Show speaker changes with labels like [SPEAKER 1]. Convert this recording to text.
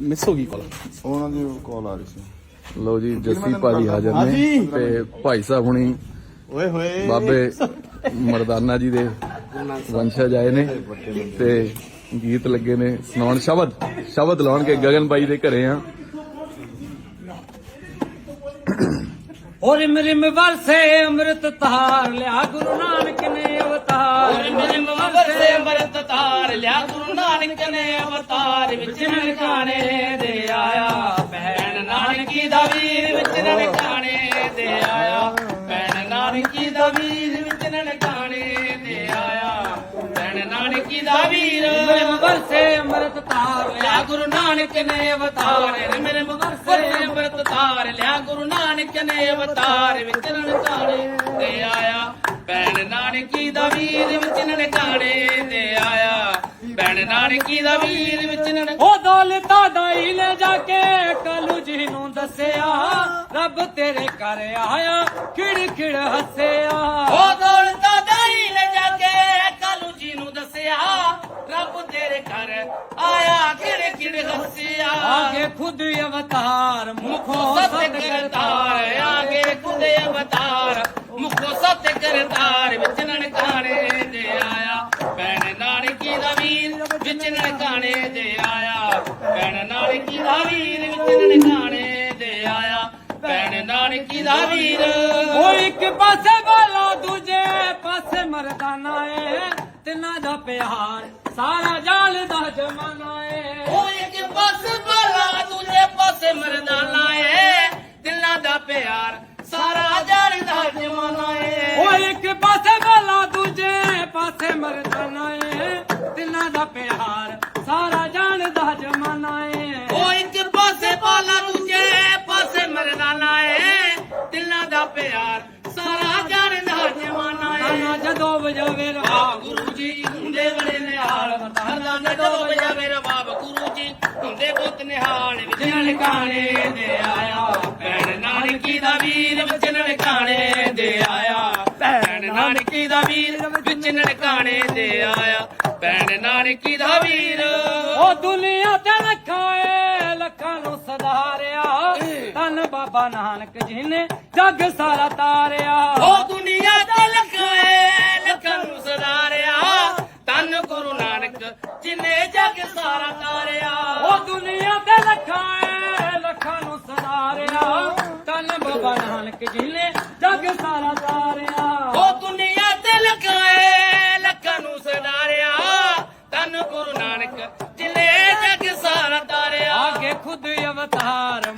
[SPEAKER 1] Miss ਹੋ ਗਈ ਕਾਲ।
[SPEAKER 2] ਉਹਨਾਂ ਦੀ ਕਾਲ ਆ ਰਹੀ ਸੀ।
[SPEAKER 3] ਲਓ ਜੀ ਜੱਸੀ ਭਾਜੀ ਹਾਜ਼ਰ ਨੇ ਤੇ ਭਾਈ ਸਾਹਿਬ ਹੁਣੀ
[SPEAKER 1] ਓਏ ਹੋਏ।
[SPEAKER 3] ਬਾਬੇ ਮਰਦਾਨਾ ਜੀ ਦੇ ਵੰਸ਼ਜ ਆਏ ਨੇ ਤੇ ਗੀਤ ਲੱਗੇ ਨੇ ਸੁਣਾਉਣ। ਸ਼ਬਦ ਸ਼ਬਦ ਲਾਉਣ ਕੇ ਗਗਨ ਬਾਈ ਦੇ ਘਰੇ ਆ।
[SPEAKER 4] ਔਰ ਮਿਰਮ ਵਰਸੇ ਅੰਮ੍ਰਿਤ ਧਾਰ
[SPEAKER 5] ਲਿਆ ਗੁਰੂ ਨਾਨਕ ਅਮਰਤ ਤਾਰ ਲਿਆ ਗੁਰੂ ਨਾਨਕ ਨੇ, ਅਵਤਾਰ ਵਿੱਚ ਨਨਕਾਣੇ ਦੇ ਆਇਆ। ਭੈਣ ਨਾਨਕੀ ਦਾ ਵੀਰ ਵਿੱਚ ਨਨਕਾਣੇ ਦੇ ਆਇਆ। ਭੈਣ ਨਾਨਕੀ ਦਾ ਵੀਰ ਵਿੱਚ ਨਨਕਾਣੇ ਦੇ ਆਇਆ। ਭੈਣ ਨਾਨਕੀ ਦਾ ਵੀਰ
[SPEAKER 4] ਵਰਸੇ ਅਮਰਤ ਤਾਰ
[SPEAKER 5] ਲਿਆ। ਗੁਰੂ ਨਾਨਕ ਨੇ ਅਵਤਾਰ ਮੇਰੇ ਵਰਸੇ ਅਮਰਤ ਤਾਰ ਲਿਆ। ਗੁਰੂ ਨਾਨਕ ਨੇ ਅਵਤਾਰ ਵਿੱਚ ਨਨਕਾਣੇ ਨਾਨਕੀ ਦਾ ਵੀਰ ਵਿੱਚ ਨਨਕਾਣੇ ਦੇ ਆਇਆ। ਭੈਣ ਨਾਨਕੀ ਦਾ ਵੀਰ ਵਿੱਚ ਨਨਕਾਣੇ
[SPEAKER 4] ਉਹ ਦੌਲਤਾਂ ਦਾਈ ਲੈ ਜਾ ਕੇ ਕਾਲੂ ਜੀ ਨੂੰ ਦੱਸਿਆ। ਰੱਬ ਤੇਰੇ ਘਰ ਆਇਆ ਖਿੜ ਖਿੜ ਹੱਸਿਆ।
[SPEAKER 5] ਉਹ ਦੌਲਤਾਂ ਦਾਈ ਲੈ ਜਾ ਕੇ ਕਾਲੂ ਜੀ ਨੂੰ ਦੱਸਿਆ। ਰੱਬ ਤੇਰੇ ਘਰ ਆਇਆ ਕਿੜ ਕਿੜ ਹੱਸਿਆ।
[SPEAKER 4] ਆਗੇ ਖੁਦ ਅਵਤਾਰ ਮੁਖੋਂ
[SPEAKER 5] ਸਤ ਕਰਤਾਰ ਆਗੇ ਨਾਨਕੀ ਦਾ ਵੀਰ ਵਿੱਚ ਨਨਕਾਣੇ ਦੇ ਆਇਆ। ਭੈਣ ਨਾਨਕੀ ਦਾ ਵੀਰ।
[SPEAKER 4] ਉਹ ਇੱਕ ਪਾਸੇ ਵਾਲਾ ਦੂਜੇ ਪਾਸੇ ਮਰਦਾਨਾ ਏ। ਤਿੰਨਾਂ ਦਾ ਪਿਆਰ ਸਾਰਾ ਜਾਲ ਦਾ ਜਮਾਨਾ ਏ।
[SPEAKER 5] ਉਹ ਇੱਕ ਪਾਸੇ ਬਾਲਾ ਦੂਜੇ ਪਾਸੇ ਮਰਦਾਨਾ ਏ। ਦਿਲਾਂ ਦਾ ਪਿਆਰ ਸਾਰਾ ਜਾਣਦਾ ਜਮਾਨਾ ਏ।
[SPEAKER 4] ਉਹ ਇੱਕ ਪਾਸੇ
[SPEAKER 5] ਦਿਲਾਂ ਦਾ ਪਿਆਰ ਸਾਰਾ ਜਾਣਦਾ ਜਮਾਨਾ ਏ।
[SPEAKER 4] ਨਾਨਾ ਜਦੋਂ ਵਜਾਵੇ
[SPEAKER 5] ਆ
[SPEAKER 4] ਰਵਾ
[SPEAKER 5] ਗੁਰੂ ਜੀ ਹੁੰਦੇ ਬੜੇ ਨਿਹਾਲ। ਮਤਾਲਾ ਨਡੋ ਵਜਾਵੇ ਰਬਾਬ ਗੁਰੂ ਜੀ ਹੁੰਦੇ ਬੁੱਤ ਨਿਹਾਲ। ਵਿੱਚ ਨਨਕਾਣੇ ਦੇ ਆਇਆ। ਭੈਣ ਨਾਨਕੀ ਦਾ ਵੀਰ ਵਿੱਚ ਨਨਕਾਣੇ ਦੇ ਆਇਆ। ਭੈਣ ਨਾਨਕੀ ਦਾ ਵੀਰ ਵਿੱਚ ਨਨਕਾਣੇ ਦੇ ਆਇਆ। ਭੈਣ ਨਾਨਕੀ ਦਾ ਵੀਰ
[SPEAKER 4] ਉਹ ਦੁਨੀਆ ਤੇ ਲੱਖਾਂ ਏ। ਲੱਖਾਂ ਨੂੰ ਸਦਾਰਿਆ ਤਨ ਬਾਬਾ ਨਾਨਕ ਜੀ ਨੇ ਜੱਗ ਸਾਰਾ ਤਾਰਿਆ।
[SPEAKER 5] ਉਹ ਦੁਨੀਆ ਤੇ ਲੱਖਾਂ ਲੱਖਾਂ ਨੂੰ ਸਦਾਰਿਆ ਤਨ ਗੁਰੂ ਨਾਨਕ ਜਿਨੇ ਜਗ ਸਾਰਾ ਤਾਰਿਆ।
[SPEAKER 4] ਉਹ ਦੁਨੀਆ ਤੇ ਲੱਖਾਂ ਲੱਖਾਂ ਨੂੰ ਸਦਾਰਿਆ ਤਨ ਬਾਬਾ ਨਾਨਕ ਜੀ ਨੇ ਜੱਗ ਸਾਰਾ ਤਾਰਿਆ।
[SPEAKER 5] ਉਹ ਦੁਨੀਆ ਤੇ ਲਗਾਏ ਲੱਖਾਂ ਨੂੰ ਸਦਾਰਿਆ ਤਨ ਗੁਰੂ ਨਾਨਕ ਜਿਲੇ